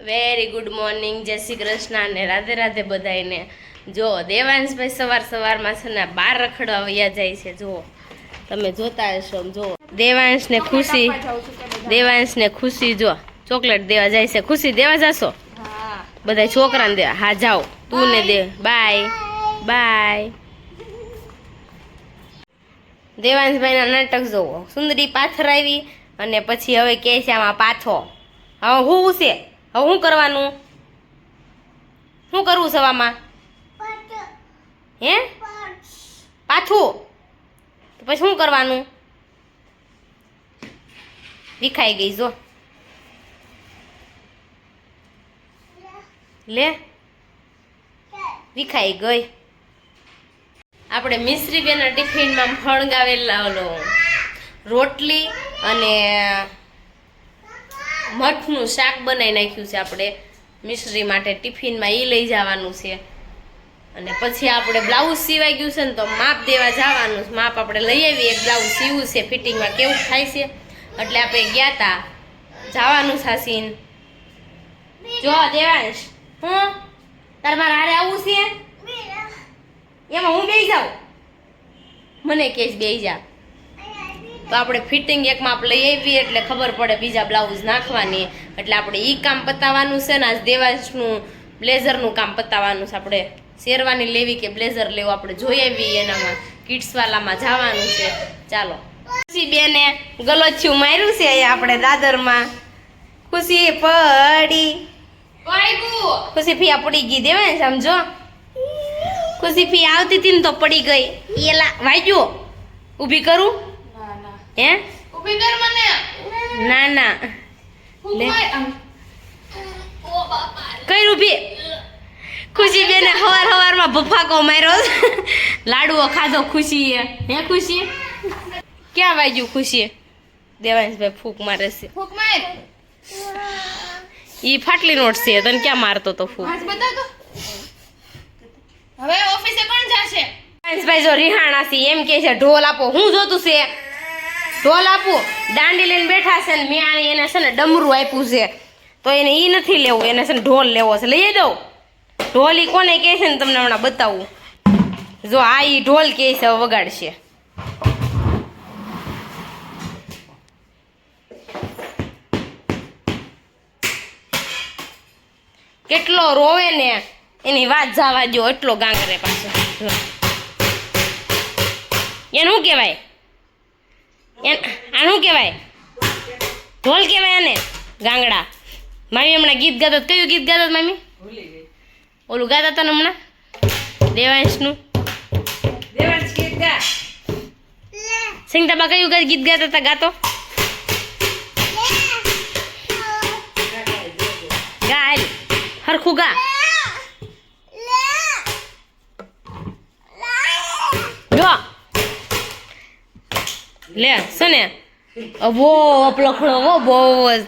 Very good morning જય શ્રી કૃષ્ણ અને રાધે રાધે બધાને જો દેવાંશભાઈ સવાર સવારમાં છે ને બાર રખડવા વયા જાય છે જુઓ. તમે જોતા હશો જો દેવાંશને ખુશી દેવાંશને ખુશી જો ચોકલેટ દેવા જાય છે. ખુશી દેવા જશો? બધા છોકરાને દેવા હા જાઓ. તું ને દે. બાય. બાય. દેવાંશભાઈના નાટક જોવો. સુંદરી પાથર આવી અને પછી હવે કે છે આમાં પાથો. હવે હું છે? હવે શું કરવાનું? શું કરવું સવામાં? હે? પાછું? તો પછી શું કરવાનું? વિખાઈ ગઈ, જો. લે. વિખાઈ ગઈ. આપણે મિશ્રી બેના ટિફિનમાં ફણગાવેલા ઓલો રોટલી અને મઠનું શાક બનાવી નાખ્યું છે આપણે. મિશ્રી માટે ટિફિનમાં એ લઈ જવાનું છે. અને પછી આપણે બ્લાઉઝ સિવાઈ ગયું છે ને તો માપ દેવા જવાનું છે. માપ આપણે લઈ આવીએ. એક બ્લાઉઝ સીવું છે. ફિટિંગમાં કેવું થાય છે? એટલે આપણે ગયા તા. જવાનું સાસીન જો દેવાંશ હું? તાર મારે હારે આવવું છે? એમાં હું બેસી જાઉં? મને કેસ બેસી જા. તો આપણે ફિટિંગ એક માપ લઈ આવીએ એટલે ખબર પડે બીજા બ્લાઉઝ નાખવાની. એટલે આપણે એ કામ પતાવવાનું છે ને આજ દેવાંશનું બ્લેઝરનું કામ પતાવવાનું છે. આપણે શેરવાની લેવી કે બ્લેઝર લેવું આપણે જોઈ આવીએ એનામાં. કિડ્સવાલામાં જવાનું છે. ચાલો. ખુશી બેને ગલોચ્યું માર્યું છે આપણે દાદરમાં. ખુશી પડી. ખુશી ફી આ પડી ગઈ દેવાય સમજો. ખુશી ફી આવતી હતી ને તો પડી ગઈ. એલા વાગ્યો. ઊભી કરું. હે? ઊભી કર મને. ના ના. લે. કઈ ખુશી બેને હવાર હવારમાં ભફાકો માર્યો. લાડુઓ ખાધો ખુશી હે ખુશી? ક્યાં વાગ્યું ખુશી? દેવાંશભાઈ ફૂક મારે છે. ફૂક માર. ઈ ફાટલી નોટ છે તને ક્યાં મારતો તો ફૂક? હવે ઓફિસે કોણ જાશે? દેવાંશભાઈ જો રિહાણા છે એમ કે છે ઢોલ આપો. હું જોતું છે? ઢોલ આપું. દાંડી લઈને બેઠા છે ને મેં એને છે ને ડમરું આપ્યું છે. તો એને એ નથી લેવું, એને છે ને ઢોલ લેવો છે. લઈ દઉં. ઢોલ ઈ કોને કહે છે ને તમને હમણાં બતાવું. જો આ ઈ ઢોલ કહે છે વગાડશે. કેટલો રોવે ને એની વાત જવા દો એટલો ગાંગરે પાછો. એને શું કહેવાય? આનું કહેવાય? ઢોલ કહેવાય આને, ગાંગડા. મામી હમણાં ગીત ગાતા. કયું ગીત ગાતા મામી? ઓલું ગાતા હતા ને હમણાં? દેવાંશનું. સિંગતાબા કયું ગા- ગીત ગાતા હતા? ગાતો? ગાય. હરખું ગા. લે સુને બહુ અપલખણો, હો, બહુ જ.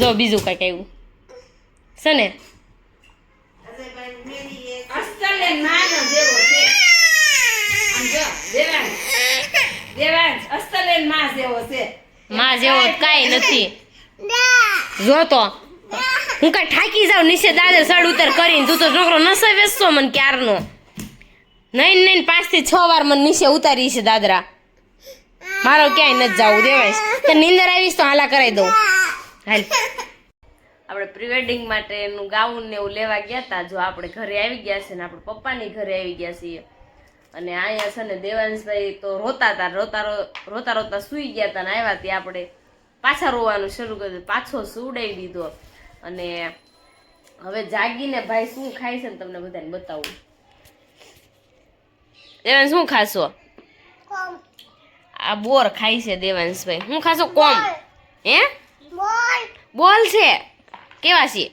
જો બીજું કંઈક આવ્યું. છે ને માં જેવો કાંઈ નથી જો તો હું કાંઈ થાકી જાઉં નીચે દાદર સડ ઉતર કરીને તું તો છોકરો નસે વેચતો મને ક્યારનો નહીં નહીં પાંચથી છ વાર મને નીચે ઉતારી છે દાદરા મારો ક્યાંય નથી જવું દેવાય તો નીંદર આવીશ તો હાલા કરાવી દઉં હાલ આપણે પ્રી વેડિંગ માટેનું ગાઉન ને એવું લેવા ગયા હતા જો આપણે ઘરે આવી ગયા છે ને આપણે પપ્પાની ઘરે આવી ગયા છીએ અને અહીંયા છે ને દેવાંશભાઈ તો રોતા હતા રોતા રોતા રોતા સૂઈ ગયા હતા ને આવ્યા ત્યાં આપણે પાછા રોવાનું શરૂ કર્યું પાછો સુવડાવી દીધો. અને હવે જાગીને ભાઈ શું ખાય છે ને તમને બધાને બતાવું. દેવાંશ શું ખાશો? આ બોર ખાય છે દેવાંશભાઈ. હું ખાશો? કોમ. હે? બોલ છે. કેવા છે?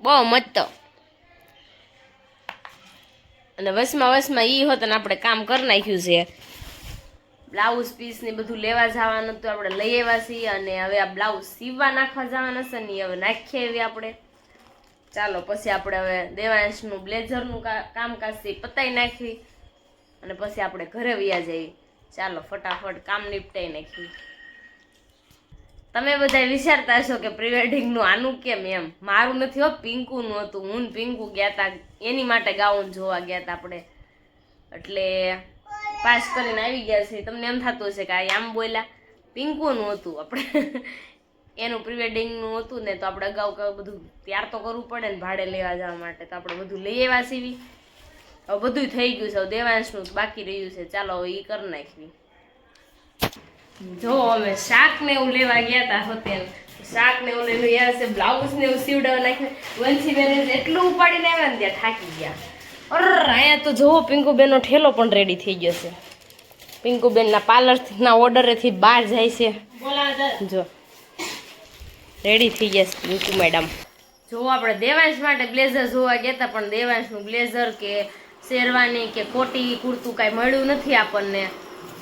બહુ મસ્ત. અને વસમાં વસમાં એ હોત ને આપણે કામ કરી નાખ્યું છે. બ્લાઉઝ પીસ ને બધું લેવા જવાનું હતું આપણે લઈ આવ્યા છીએ અને હવે આ બ્લાઉઝ સીવવા નાખવા જવાના છે ને હવે નાખીએ એવી આપણે. ચાલો, પછી આપણે હવે દેવાંશનું બ્લેઝરનું કામકાજ છે પતાવી નાખવી અને પછી આપણે ઘરે વ્યા જઈએ. ચાલો, ફટાફટ કામ નિપટાઈ નાખી તમે બધા વિચારતા હશો કે પ્રી વેડિંગનું આનું કેમ એમ? મારું નથી હો, પિંકુનું હતું. હું પિંકુ ગયા હતા એની માટે ગાઉન જોવા ગયા તા આપણે. એટલે પાસ કરીને આવી ગયા છે તમને એમ થતું હશે કે આ આમ બોલ્યા. પિંકુનું હતું આપણે. એનું પ્રી વેડિંગનું હતું ને, તો આપણે અગાઉ કયું બધું તૈયાર તો કરવું પડે ને ભાડે લેવા જવા માટે. તો આપણે બધું લઈ આવ્યા સીવી. હવે બધું થઈ ગયું છે. દેવાંશનું બાકી રહ્યું છે. ચાલો હવે એ કરી નાખવી. જો અમે શાક ને એવું લેવા ગયા હતા હોટેલ શાક ને એવું લઈને ગયા છે બ્લાઉઝ ને એવું સીવડાવવા નાખ્યું. વંશી બેન એટલું ઉપાડીને આવ્યા ને ત્યાં થાકી ગયા. અર અહીંયા તો જોવો પિંકુબેનનો ઠેલો પણ રેડી થઈ ગયો છે. પિંકુ બેનના પાર્લરના ઓર્ડરેથી બહાર જાય છે. જો. રેડી થઈ ગયા છે પિંકુ મેડમ જો આપણે દેવાંશ માટે બ્લેઝર જોવા ગયા હતા પણ દેવાંશનું બ્લેઝર કે શેરવાની કે કોટી કુર્તું કાંઈ મળ્યું નથી આપણને.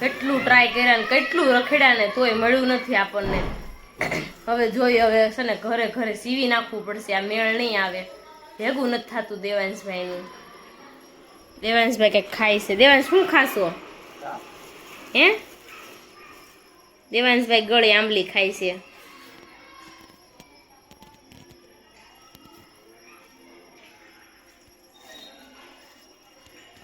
કેટલું ટ્રાય કર્યા ને કેટલું રખડ્યા ને તોય મળ્યું નથી આપણને. હવે જોઈ હવે છે ને ઘરે ઘરે સીવી નાખવું પડશે, આ મેળ નહીં આવે. ભેગું નથી થતું દેવાંશભાઈનું. દેવાંશભાઈ કંઈક ખાય છે. દેવાંશ, શું ખાશો? હે? દેવાંશભાઈ ગળે આંબલી ખાય છે.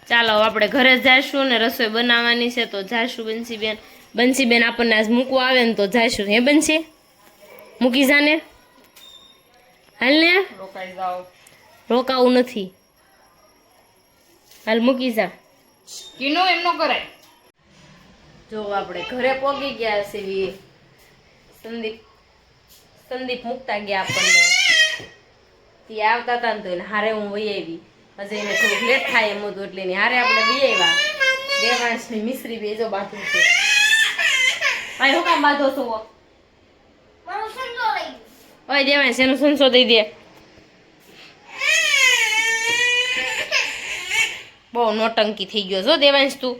ચાલો આપણે ઘરે જઈશું જાશું ને રસોઈ બનાવવાની છે. તો જઈશું બંસીબેન. બંસીબેન આપણને આજ મૂકવા આવે ને તો જઈશું હે બનશે મૂકી જાને હાલ ને? રોકાવું નથી. હાલ મૂકી જા. કિનો એમનો કરાય જો આપણે ઘરે પહોંચી ગયા છે સંદીપ સંદીપ મૂકતા ગયા આપણને. તે આવતા હતા ને તો હારે હું વહી આવી. હજી એને થોડુંક લેટ થાય એમ હતું એટલે એની હારે આપણે વહી આવ્યા દેવાંશ ને મિશ્રી બે જો બાંધું છે. ભાઈ હું કામ બાંધો છો? ઓય દેવાંશ એનું સંસો દઈ દે. બહુ નોટંકી થઈ ગયો છો દેવાંશ તું.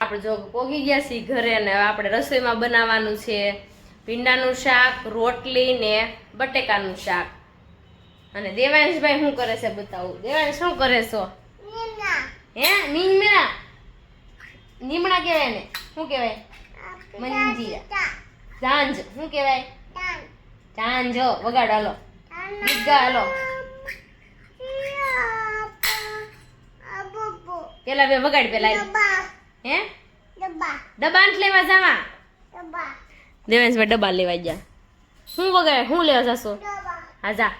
આપણે જો પોગી ગયા છીએ ઘરે અને આપણે રસોઈમાં બનાવવાનું છે. ભીંડાનું શાક રોટલી ને બટેકાનું શાક. અને દેવાંશભાઈ શું કરે છે બતાવું? દેવાંશ શું કરે છો? હે? નીમડા નિમણા કહેવાય ને શું કહેવાય? મંજીરા. સાંજ શું કહેવાય? ઝાંજો વગાડ હાલો. ગીગા હાલો. પેલા બે વગાડ પેલા. હે? ડબ્બા. લેવા જવા. દેવેશભાઈ ડબ્બા લેવા ગયા શું વગાડ? શું લેવા જશો? હા જા.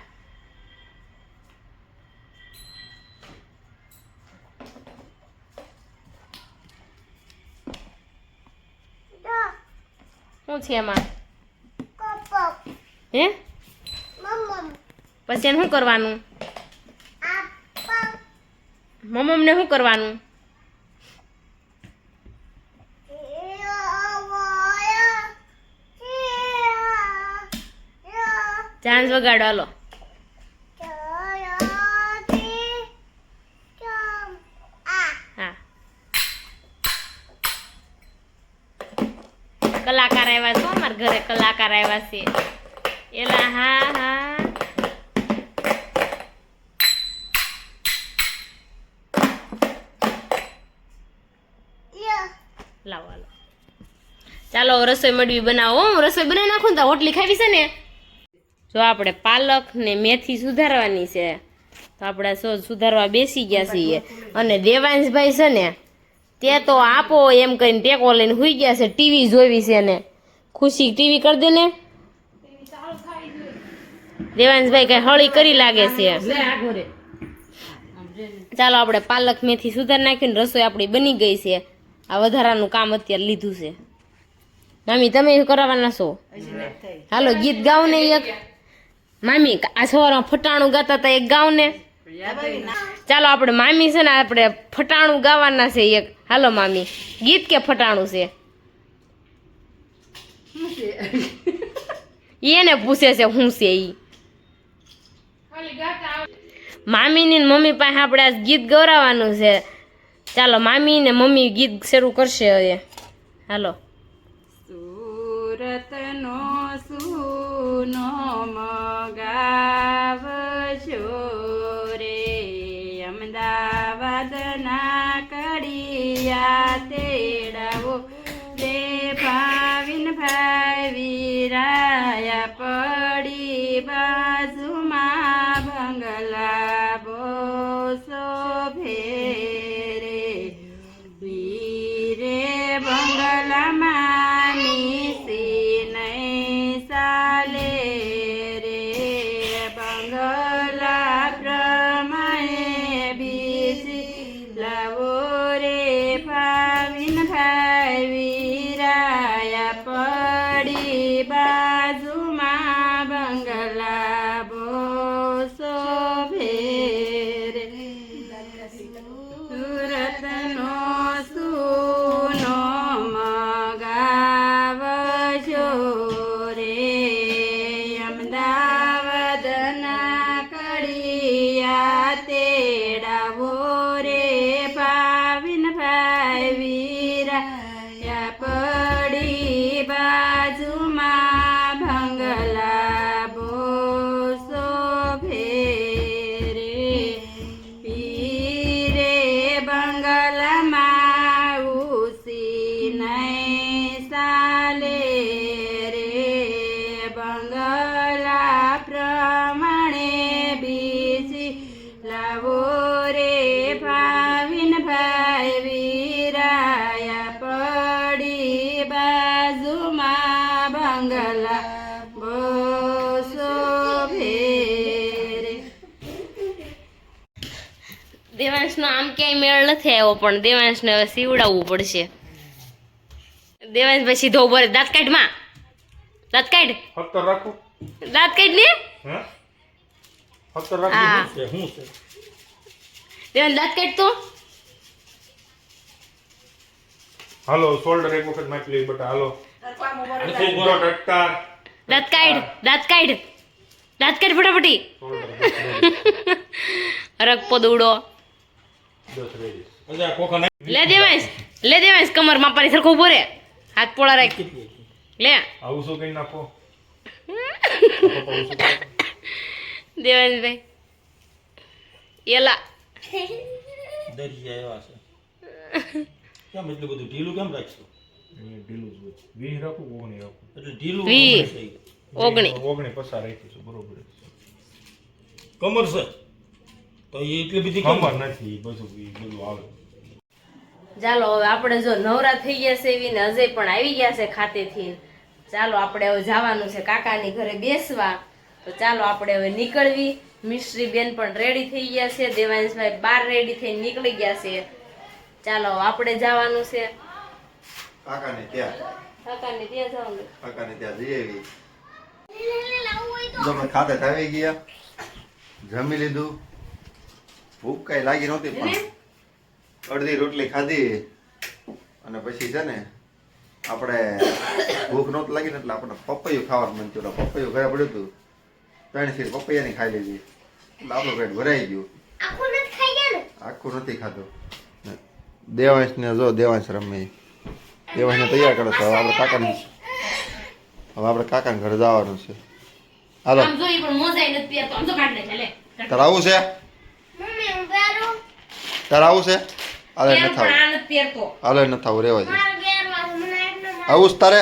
શું છે એમાં હે? પછી એને શું કરવાનું? મમ્મને શું કરવાનું? ચાન્સ વગાડો હાલો હા કલાકાર આવ્યા છો અમારા ઘરે કલાકાર આવ્યા છે એલા, હા હા. લાવો ચાલો રસોઈ મડવી બનાવો. હું રસોઈ બનાવી નાખું તો હોટલી ખાવી છે ને? જો આપણે પાલક ને મેથી સુધારવાની છે. તો આપણે સો સુધારવા બેસી ગયા છીએ. અને દેવાંશભાઈ છે ને, તે તો આપો એમ કરીને ટેકો લઈને હુઈ ગયા છે. ટીવી જોવી છે ને. ખુશી. ટીવી કરી દે ને. દેવાંશભાઈ કઈ હળી કરી લાગે છે. ચાલો આપણે પાલક મેથી સુધાર નાખીને રસોઈ આપણી બની ગઈ છે. આ વધારાનું કામ અત્યારે લીધું છે. મામી, તમે કરાવવાના છો? હાલો, ગીત ગાવ ને એક. મામી, આ સવારમાં ફટાણું ગાતા હતા એક ગાવ ને ચાલો, આપણે મામી છે ને, આપણે ફટાણું ગાવાના છે એક. હાલો, મામી, ગીત કે ફટાણું છે? એને પૂછે છે શું છે ઈ? મામીની ને મમ્મી પાસે આપણે આજ ગીત ગૌરાવાનું છે. ચાલો મામી ને મમ્મી ગીત શરૂ કરશે હવે. હાલો. સુરતનો સુનો મગા બંગલા પ્રમાણે બીજી લાવો રે ફાવીન ફાવી રાયા પડી બાજુમાં બંગલા બોસો ભેરે સુરતનો સુનો મગાવજો દેવાંશનો આમ ક્યાંય મેળ નથી આવ્યો પણ દેવાંશને હવે સીવડાવવું પડશે. દેવાંશ પછી સીધો ઊભો રહે. દાંત કાઢમાં. દાંત કાઢ. ફક્ત રાખો. દાંત કાઢ ને. ફક્ત રાખો. શું છે દેવાંશ દાંત કાઢ તો. હાલો શોલ્ડર એક વખત માપી લઈ બટા હાલો. દાંત કાઢ દાંત કાઢ. દાંત કાઢ ફટાફટી. રગપો રગ લે દેવાંશ લે દેવાંશ કમર માપાની સરખો ઊભો રે હાથ પોળા રાખ. લે આવું શું કઈ નાખો પપ્પા આવું શું કરે? દેવાંશ ભાઈ એલા દરી આવ્યા છે. કેમ એટલું બધું ઢીલું કેમ રાખશો? ઢીલું જ હોય વીસ રાખો ઓગણી રાખો? એટલે ઢીલું. ઓગણી ઓગણી પસાર રાખીશું બરોબર કમર છે. તો એ એટલી બધી ખબર નથી બધું બધું આવે. ચાલો હવે આપણે જો નવરા થઈ ગયા છે એવી ને અજય પણ આવી ગયા છે ખાતેથી. ચાલો આપણે હવે જવાનું છે કાકાની ઘરે બેસવા. તો ચાલો આપણે હવે નીકળવી. મિશ્રી બેન પણ રેડી થઈ ગયા છે. દેવાંશભાઈ બાર રેડી થઈ નીકળી ગયા છે. ચાલો આપણે જવાનું છે. કાકાને ત્યાં. કાકાને ત્યાં જવાનું. કાકાને ત્યાં જઈ આવી. જો ખાતે આવી ગયા. જમી લીધું. ભૂખ કઈ લાગી નહોતી પણ અડધી રોટલી ખાધી અને પછી છે ને આપણે ભૂખ નહોતી લાગી ને એટલે આપણે પપૈયું ખાવાનું મન થયું. પપૈયું ઘરે પડ્યું હતું. ત્રણ સીટ પપૈયાની ખાઈ લીધી. એટલે આપણું પેટ ભરાઈ ગયું. આખું નથી ખાધું. દેવાંશને જો દેવાંશ રમે. દેવાંશને તૈયાર કરો છો. હવે આપણે કાકાને હવે આપણે કાકાને ઘરે જવાનું છે. હાલો. તારે આવું છે? તારે આવું છે? હાલે ન નથી પણ આવું આ નથી પહેરતો. હાલે નથી આવું રેવા દે. આવું છે તારે?